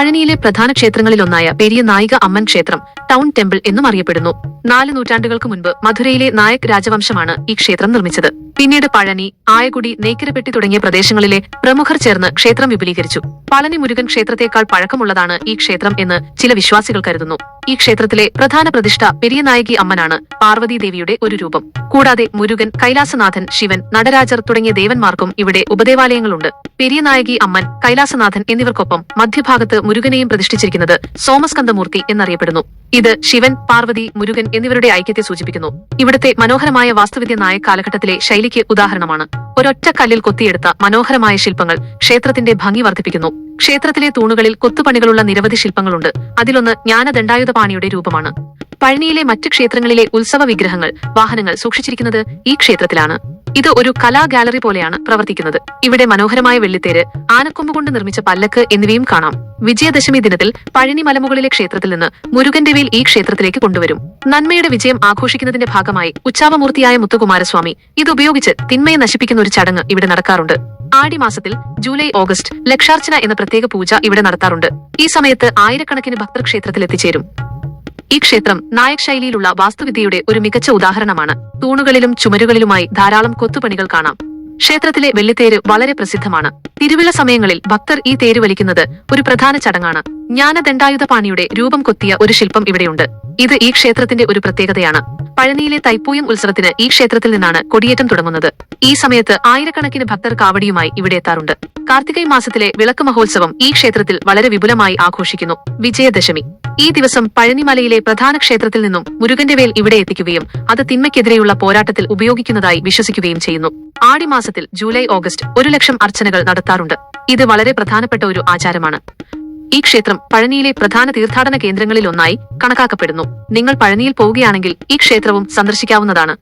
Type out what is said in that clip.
പഴനിയിലെ പ്രധാന ക്ഷേത്രങ്ങളിലൊന്നായ പെരിയ നായിക അമ്മൻ ക്ഷേത്രം ടൗൺ ടെമ്പിൾ എന്നും അറിയപ്പെടുന്നു. നാല് നൂറ്റാണ്ടുകൾക്ക് മുൻപ് മധുരയിലെ നായക് രാജവംശമാണ് ഈ ക്ഷേത്രം നിർമ്മിച്ചത്. പിന്നീട് പഴനി ആയകുടി നെയ്ക്കരപ്പെട്ടി തുടങ്ങിയ പ്രദേശങ്ങളിലെ പ്രമുഖർ ചേർന്ന് ക്ഷേത്രം വിപുലീകരിച്ചു. പളനി മുരുകൻ ക്ഷേത്രത്തെക്കാൾ പഴക്കമുള്ളതാണ് ഈ ക്ഷേത്രം എന്ന് ചില വിശ്വാസികൾ കരുതുന്നു. ഈ ക്ഷേത്രത്തിലെ പ്രധാന പ്രതിഷ്ഠ പെരിയ നായകി അമ്മനാണ് പാർവതീദേവിയുടെ ഒരു രൂപം. കൂടാതെ മുരുകൻ കൈലാസനാഥൻ ശിവൻ നടരാജർ തുടങ്ങിയ ദേവന്മാർക്കും ഇവിടെ ഉപദേവാലയങ്ങളുണ്ട്. പെരിയ നായകി അമ്മൻ കൈലാസനാഥൻ എന്നിവർക്കൊപ്പം മധ്യഭാഗത്ത് മുരുകനെയും പ്രതിഷ്ഠിച്ചിരിക്കുന്നത് സോമസ്കന്ദമൂർത്തി എന്നറിയപ്പെടുന്നു. ഇത് ശിവൻ പാർവതി മുരുകൻ എന്നിവരുടെ ഐക്യത്തെ സൂചിപ്പിക്കുന്നു. ഇവിടുത്തെ മനോഹരമായ വാസ്തുവിദ്യ നായ കാലഘട്ടത്തിലെ ശൈലിക്ക് ഉദാഹരണമാണ്. ഒരൊറ്റ കല്ലിൽ കൊത്തിയെടുത്ത മനോഹരമായ ശില്പങ്ങൾ ക്ഷേത്രത്തിന്റെ ഭംഗി വർദ്ധിപ്പിക്കുന്നു. ക്ഷേത്രത്തിലെ തൂണുകളിൽ കൊത്തുപണികളുള്ള നിരവധി ശില്പങ്ങളുണ്ട്. അതിലൊന്ന് ജ്ഞാനദണ്ഡായുധപാണിയുടെ രൂപമാണ്. പഴനിയിലെ മറ്റ് ക്ഷേത്രങ്ങളിലെ ഉത്സവ വിഗ്രഹങ്ങൾ വാഹനങ്ങൾ സൂക്ഷിച്ചിരിക്കുന്നത് ഈ ക്ഷേത്രത്തിലാണ്. ഇത് ഒരു കലാ ഗാലറി പോലെയാണ് പ്രവർത്തിക്കുന്നത്. ഇവിടെ മനോഹരമായ വെള്ളിത്തേര് ആനക്കൊമ്പ് കൊണ്ട് നിർമ്മിച്ച പല്ലക്ക് എന്നിവയും കാണാം. വിജയദശമി ദിനത്തിൽ പഴനി മലമുകളിലെ ക്ഷേത്രത്തിൽ നിന്ന് മുരുകന്റെ വേൽ ഈ ക്ഷേത്രത്തിലേക്ക് കൊണ്ടുവരും. നന്മയുടെ വിജയം ആഘോഷിക്കുന്നതിന്റെ ഭാഗമായി ഉച്ചാവമൂർത്തിയായ മുത്തുകുമാരസ്വാമി ഇതുപയോഗിച്ച് തിന്മയെ നശിപ്പിക്കുന്ന ഒരു ചടങ്ങ് ഇവിടെ നടക്കാറുണ്ട്. ആടിമാസത്തിൽ ജൂലൈ ഓഗസ്റ്റ് ലക്ഷാർച്ചന എന്ന പ്രത്യേക പൂജ ഇവിടെ നടത്താറുണ്ട്. ഈ സമയത്ത് ആയിരക്കണക്കിന് ഭക്തർ ക്ഷേത്രത്തിൽ എത്തിച്ചേരും. ഈ ക്ഷേത്രം നായക് ശൈലിയിലുള്ള വാസ്തുവിദ്യയുടെ ഒരു മികച്ച ഉദാഹരണമാണ്. തൂണുകളിലും ചുമരുകളിലുമായി ധാരാളം കൊത്തുപണികൾ കാണാം. ക്ഷേത്രത്തിലെ വെള്ളിത്തേര് വളരെ പ്രസിദ്ധമാണ്. തിരുവിള സമയങ്ങളിൽ ഭക്തർ ഈ തേര് വലിക്കുന്നത് ഒരു പ്രധാന ചടങ്ങാണ്. ജ്ഞാനദണ്ഡായുധപാണിയുടെ രൂപം കൊത്തിയ ഒരു ശില്പം ഇവിടെയുണ്ട്. ഇത് ഈ ക്ഷേത്രത്തിന്റെ ഒരു പ്രത്യേകതയാണ്. പഴനിയിലെ തൈപ്പൂയം ഉത്സവത്തിന് ഈ ക്ഷേത്രത്തിൽ നിന്നാണ് കൊടിയേറ്റം തുടങ്ങുന്നത്. ഈ സമയത്ത് ആയിരക്കണക്കിന് ഭക്തർ കാവടിയുമായി ഇവിടെ എത്താറുണ്ട്. കാർത്തികൈ മാസത്തിലെ വിളക്ക് മഹോത്സവം ഈ ക്ഷേത്രത്തിൽ വളരെ വിപുലമായി ആഘോഷിക്കുന്നു. വിജയദശമി. ഈ ദിവസം പഴനിമലയിലെ പ്രധാന ക്ഷേത്രത്തിൽ നിന്നും മുരുകന്റെ വേൽ ഇവിടെ എത്തിക്കുകയും അത് തിന്മയ്ക്കെതിരെയുള്ള പോരാട്ടത്തിൽ ഉപയോഗിക്കുന്നതായി വിശ്വസിക്കുകയും ചെയ്യുന്നു. ആടിമാസത്തിൽ ജൂലൈ ഓഗസ്റ്റ് ഒരു ലക്ഷം അർച്ചനകൾ നടത്താറുണ്ട്. ഇത് വളരെ പ്രധാനപ്പെട്ട ഒരു ആചാരമാണ്. ഈ ക്ഷേത്രം പഴനിയിലെ പ്രധാന തീർത്ഥാടന കേന്ദ്രങ്ങളിൽ ഒന്നായി കണക്കാക്കപ്പെടുന്നു. നിങ്ങൾ പഴനിയിൽ പോവുകയാണെങ്കിൽ ഈ ക്ഷേത്രവും സന്ദർശിക്കാവുന്നതാണ്.